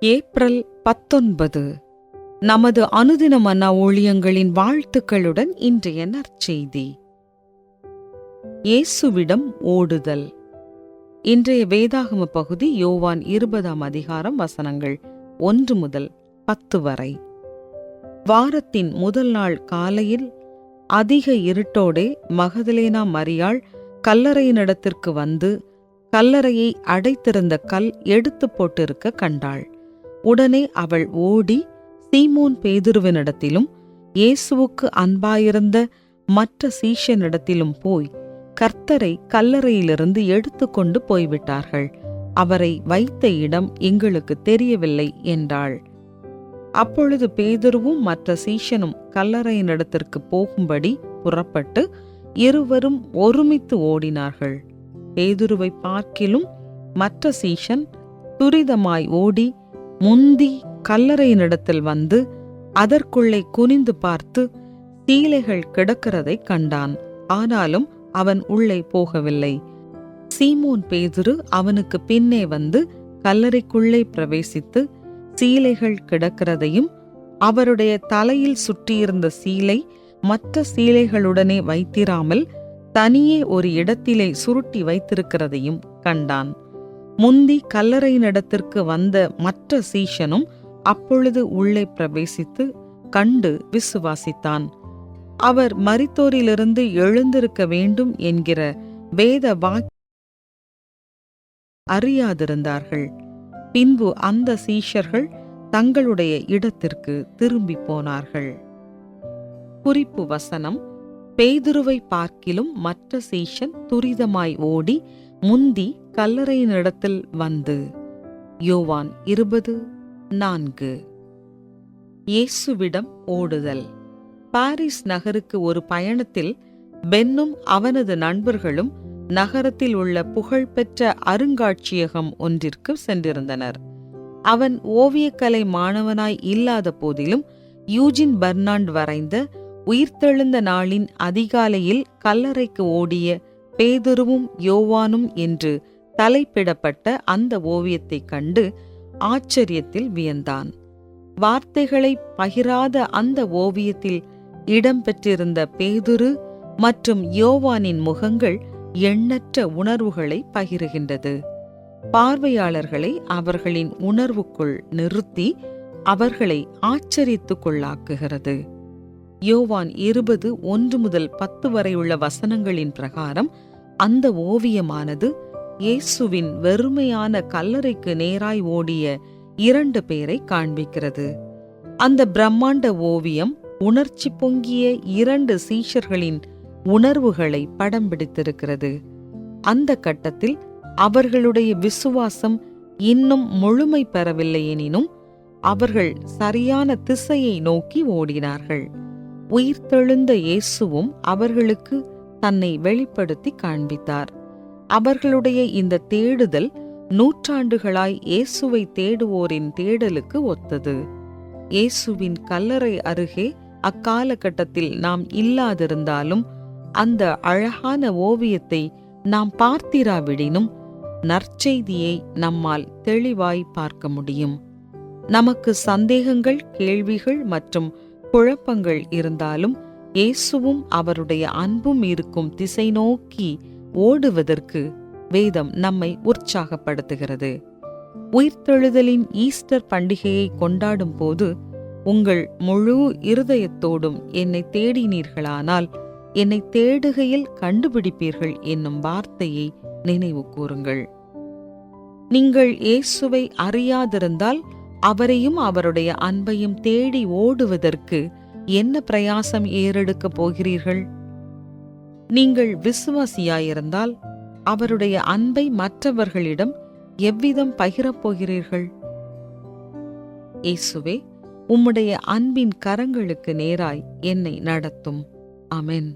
April பத்தொன்பது. நமது அனுதின மன்னா ஊழியங்களின் வாழ்த்துக்களுடன் இன்றைய நற்செய்தி. இயேசுவிடம் ஓடுதல். இன்றைய வேதாகம பகுதி யோவான் இருபதாம் அதிகாரம் வசனங்கள் ஒன்று முதல் பத்து வரை. வாரத்தின் முதல் நாள் காலையில் அதிக இருட்டோடே மகதலேனா மரியாள் கல்லறையினிடத்திற்கு வந்து கல்லறையை அடைத்திருந்த கல் எடுத்து போட்டிருக்க கண்டாள். உடனே அவள் ஓடி சீமோன் பேதுருவினிடத்திலும் இயேசுவுக்கு அன்பாயிருந்த மற்ற சீஷனிடத்திலும் போய் கர்த்தரை கல்லறையிலிருந்து எடுத்துக்கொண்டு போய்விட்டார்கள். அவரை வைத்த இடம் எங்களுக்கு தெரியவில்லை என்றாள். அப்பொழுது பேதுருவும் மற்ற சீஷனும் கல்லறையினிடத்திற்கு போகும்படி புறப்பட்டு இருவரும் ஒருமித்து ஓடினார்கள். பேதுருவை பார்க்கிலும் மற்ற சீஷன் துரிதமாய் ஓடி முந்தி கல்லறையினிடத்தில் வந்து அதற்குள்ளே குனிந்து பார்த்து சீலைகள் கிடக்கிறதை கண்டான். ஆனாலும் அவன் உள்ளே போகவில்லை. சீமோன் பேதுரு அவனுக்கு பின்னே வந்து கல்லறைக்குள்ளே பிரவேசித்து சீலைகள் கிடக்கிறதையும் அவருடைய தலையில் சுற்றியிருந்த சீலை மற்ற சீலைகளுடனே வைத்திராமல் தனியே ஒரு இடத்திலே சுருட்டி வைத்திருக்கிறதையும் கண்டான். முந்தி கல்லறையினிடத்திற்கு வந்த மற்ற சீஷனும் அப்பொழுது உள்ளே பிரவேசித்து கண்டு விசுவாசித்தான். அவர் மரித்தோரிலிருந்து எழுந்திருக்க வேண்டும் என்கிற வேத வாக் அறியாதிருந்தார்கள். பின்பு அந்த சீஷர்கள் தங்களுடைய இடத்திற்கு திரும்பி போனார்கள். குறிப்பு வசனம் பேதுருவை பார்க்கிலும் மற்ற சீஷன் துரிதமாய் ஓடி முந்தி கல்லறையினிடத்தில் வந்து யோவான் இருபது நான்கு. இயேசுவிடம் ஓடுதல். பாரிஸ் நகருக்கு ஒரு பயணத்தில் பென்னும் அவனது நண்பர்களும் நகரத்தில் உள்ள புகழ்பெற்ற அருங்காட்சியகம் ஒன்றிற்கு சென்றிருந்தனர். அவன் ஓவியக்கலை மாணவனாய் இல்லாத போதிலும் யூஜின் பர்னாண்ட் வரைந்த உயிர்த்தெழுந்த நாளின் அதிகாலையில் கல்லறைக்கு ஓடிய பேதுருவும் யோவானும் என்று தலைப்பிடப்பட்ட அந்த ஓவியத்தைக் கண்டு ஆச்சரியத்தில் வியந்தான். வார்த்தைகளை பகிராத அந்த ஓவியத்தில் இடம்பெற்றிருந்த பேதுரு மற்றும் யோவானின் முகங்கள் எண்ணற்ற உணர்வுகளை பகிருகின்றது. பார்வையாளர்களை அவர்களின் உணர்வுக்குள் நிறுத்தி அவர்களை ஆச்சரித்துக்கொள்ளாக்குகிறது யோவான் இருபது ஒன்று முதல் பத்து வரையுள்ள வசனங்களின் பிரகாரம் அந்த ஓவியமானது இயேசுவின் வெறுமையான கல்லறைக்கு நேராய் ஓடிய இரண்டு பேரை காண்பிக்கிறது. அந்த பிரம்மாண்ட ஓவியம் உணர்ச்சி பொங்கிய இரண்டு சீஷர்களின் உணர்வுகளை படம் பிடித்திருக்கிறது. அந்த கட்டத்தில் அவர்களுடைய விசுவாசம் இன்னும் முழுமை பெறவில்லை எனினும் அவர்கள் சரியான திசையை நோக்கி ஓடினார்கள். உயிர்த்தெழுந்த இயேசுவும் அவர்களுக்கு தன்னை வெளிப்படுத்தி காண்பித்தார். அவர்களுடைய இந்த தேடுதல் நூற்றாண்டுகளாய் இயேசுவை தேடுவோரின் தேடலுக்கு ஒத்தது. இயேசுவின் கல்லறை அருகே அக்காலகட்டத்தில் நாம் இல்லாதிருந்தாலும் அந்த அழகான ஓவியத்தை நாம் பார்த்திராவிடினும் நற்செய்தியை நம்மால் தெளிவாய் பார்க்க முடியும். நமக்கு சந்தேகங்கள் கேள்விகள் மற்றும் குழப்பங்கள் இருந்தாலும் இயேசுவும் அவருடைய அன்பும் இருக்கும் திசை நோக்கி ஓடுவதற்கு வேதம் நம்மை உற்சாகப்படுத்துகிறது. உயிர்த்தெழுதலின் ஈஸ்டர் பண்டிகையை கொண்டாடும் போது உங்கள் முழு இருதயத்தோடும் என்னை தேடினீர்களானால் என்னை தேடுகையில் கண்டுபிடிப்பீர்கள் என்னும் வார்த்தையை நினைவு கூறுங்கள். நீங்கள் இயேசுவை அறியாதிருந்தால் அவரையும் அவருடைய அன்பையும் தேடி ஓடுவதற்கு என்ன பிரயாசம் ஏறெடுக்கப் போகிறீர்கள்? நீங்கள் விசுவாசியாயிருந்தால் அவருடைய அன்பை மற்றவர்களிடம் எவ்விதம் பகிரப் போகிறீர்கள்? இயேசுவே உம்முடைய அன்பின் கரங்களுக்கு நேராய் என்னை நடத்தும். அமென்